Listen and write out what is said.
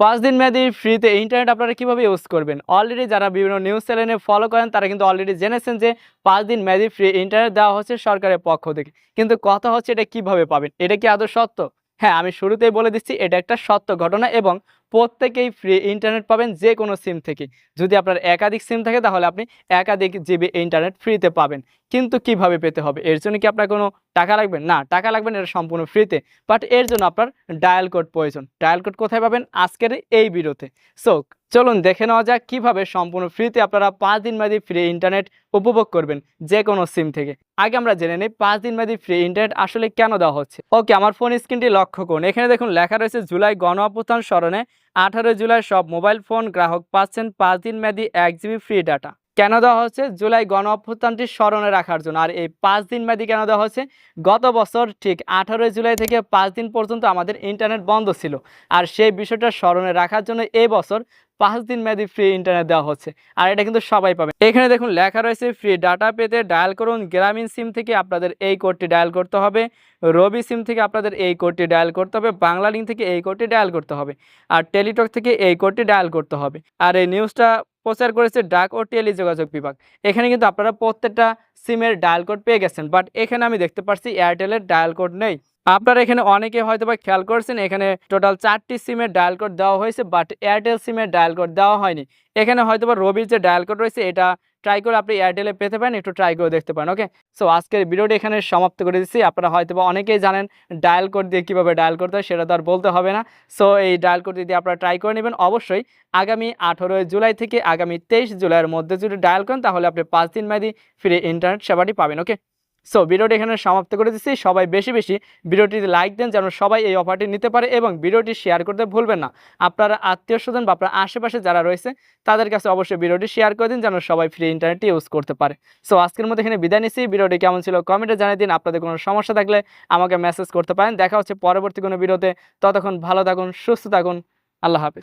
পাঁচ দিন মেয়াদি ফ্রিতে ইন্টারনেট আপনারা কীভাবে ইউজ করবেন? অলরেডি যারা বিভিন্ন নিউজ চ্যানেলে ফলো করেন, তারা কিন্তু অলরেডি জেনেছেন যে পাঁচ দিন মেয়াদি ফ্রি ইন্টারনেট দেওয়া হচ্ছে সরকারের পক্ষ থেকে। কিন্তু কথা হচ্ছে এটা কীভাবে পাবেন? এটা কি আদৌ সত্য? হ্যাঁ আমি শুরুতেই বলে দিচ্ছি, এটা একটা সত্য ঘটনা এবং প্রত্যেকেই ফ্রি ইন্টারনেট পাবেন যে কোনো সিম থেকে। যদি আপনার একাধিক সিম থাকে, তাহলে আপনি একাধিক জিবি ইন্টারনেট ফ্রিতে পাবেন। কিন্তু কীভাবে পেতে হবে? এর জন্য কি আপনার কোনো টাকা লাগবে? না, টাকা লাগবে না, এটা সম্পূর্ণ ফ্রিতে বাট এর জন্য আপনার ডায়াল কোড প্রয়োজন। ডায়াল কোড কোথায় পাবেন? আজকের এই ভিডিওতে। সো চলুন দেখে নেওয়া যাক কীভাবে সম্পূর্ণ ফ্রিতে আপনারা পাঁচ দিন মেয়াদি ফ্রি ইন্টারনেট উপভোগ করবেন যে কোনো সিম থেকে। আগে আমরা জেনে নিই পাঁচ দিন মেয়াদি ফ্রি ইন্টারনেট আসলে কেন দেওয়া হচ্ছে। ওকে আমার ফোন স্ক্রিনটি লক্ষ্য করুন। এখানে দেখুন লেখা রয়েছে, জুলাই গণ অভ্যুত্থান স্মরণে আঠারো জুলাই সব মোবাইল ফোন গ্রাহক পাচ্ছেন পাঁচ দিন মেয়াদি এক জিবি ফ্রি ডাটা কেন দেওয়া হচ্ছে জুলাই গণ অভ্যুত্থানটি স্মরণে রাখার জন্য। আর এই পাঁচ দিন মেয়াদি কেন দেওয়া হচ্ছে গত বছর ঠিক আঠারোই জুলাই থেকে পাঁচ দিন পর্যন্ত আমাদের ইন্টারনেট বন্ধ ছিল। আর সেই বিষয়টা স্মরণে রাখার জন্য এই বছর পাঁচ দিন মেয়াদি ফ্রি ইন্টারনেট দেওয়া হচ্ছে। আর এটা কিন্তু সবাই পাবে। এখানে দেখুন, লেখা রয়েছে ফ্রি ডাটা পেতে ডায়াল করুন। গ্রামীণ সিম থেকে আপনাদের এই কোডটি ডায়াল করতে হবে। রবি সিম থেকে আপনাদের এই কোডটি ডায়াল করতে হবে। বাংলা লিঙ্ক থেকে এই কোডটি ডায়াল করতে হবে। আর টেলিটক থেকে এই কোডটি ডায়াল করতে হবে। আর এই নিউজটা প্রচার করেছে ডাক ও টেলি যোগাযোগ বিভাগ। এখানে কিন্তু আপনারা প্রত্যেকটা সিমের ডায়াল কোড পেয়ে গেছেন, বাট এখানে আমি দেখতে পাচ্ছি এয়ারটেলের ডায়াল কোড নেই। আপনারা এখানে অনেকে হয়তো বা খেয়াল করছেন, এখানে টোটাল চারটি সিমের ডায়াল কোড দেওয়া হয়েছে বাট এয়ারটেল সিমের ডায়াল কোড দেওয়া হয়নি। এখানে হয়তো বা রবির যে ডায়াল কোড রয়েছে, এটা ট্রাই করে আপনি এয়ারটেলে পেতে পারেন, একটু ট্রাই করে দেখতে পারেন ওকে সো আজকের ভিডিওটি এখানে সমাপ্ত করে দিচ্ছি। আপনারা হয়তো বা অনেকেই জানেন ডায়াল কোড দিয়ে কীভাবে ডায়াল করতে হয়, সেটা তো আর বলতে হবে না। সো এই ডায়াল কোড যদি আপনারা ট্রাই করে নেবেন। অবশ্যই আগামী আঠেরোই জুলাই থেকে আগামী তেইশ জুলাইয়ের মধ্যে যদি ডায়াল করেন, তাহলে আপনি পাঁচ দিন মেয়াদি ফ্রি ইন্টারনেট সেবাটি পাবেন ওকে সো ভিডিওটি এখানে সমাপ্ত করে দিচ্ছি। সবাই বেশি বেশি ভিডিওটিতে লাইক দেন যেন সবাই এই অফারটি নিতে পারে এবং ভিডিওটি শেয়ার করতে ভুলবেন না। আপনারা আত্মীয় স্বজন বা আপনার আশেপাশে যারা রয়েছে, তাদের কাছে অবশ্যই ভিডিওটি শেয়ার করে দিন যেন সবাই ফ্রি ইন্টারনেট ইউজ করতে পারে। সো আজকের মধ্যে এখানে বিদায় নিচ্ছি। ভিডিওটি কেমন ছিল কমেন্টে জানিয়ে দিন। আপনাদের কোনো সমস্যা থাকলে আমাকে মেসেজ করতে পারেন। দেখা হচ্ছে পরবর্তী কোনো ভিডিওতে। ততক্ষণ ভালো থাকুন, সুস্থ থাকুন। আল্লাহ হাফিজ।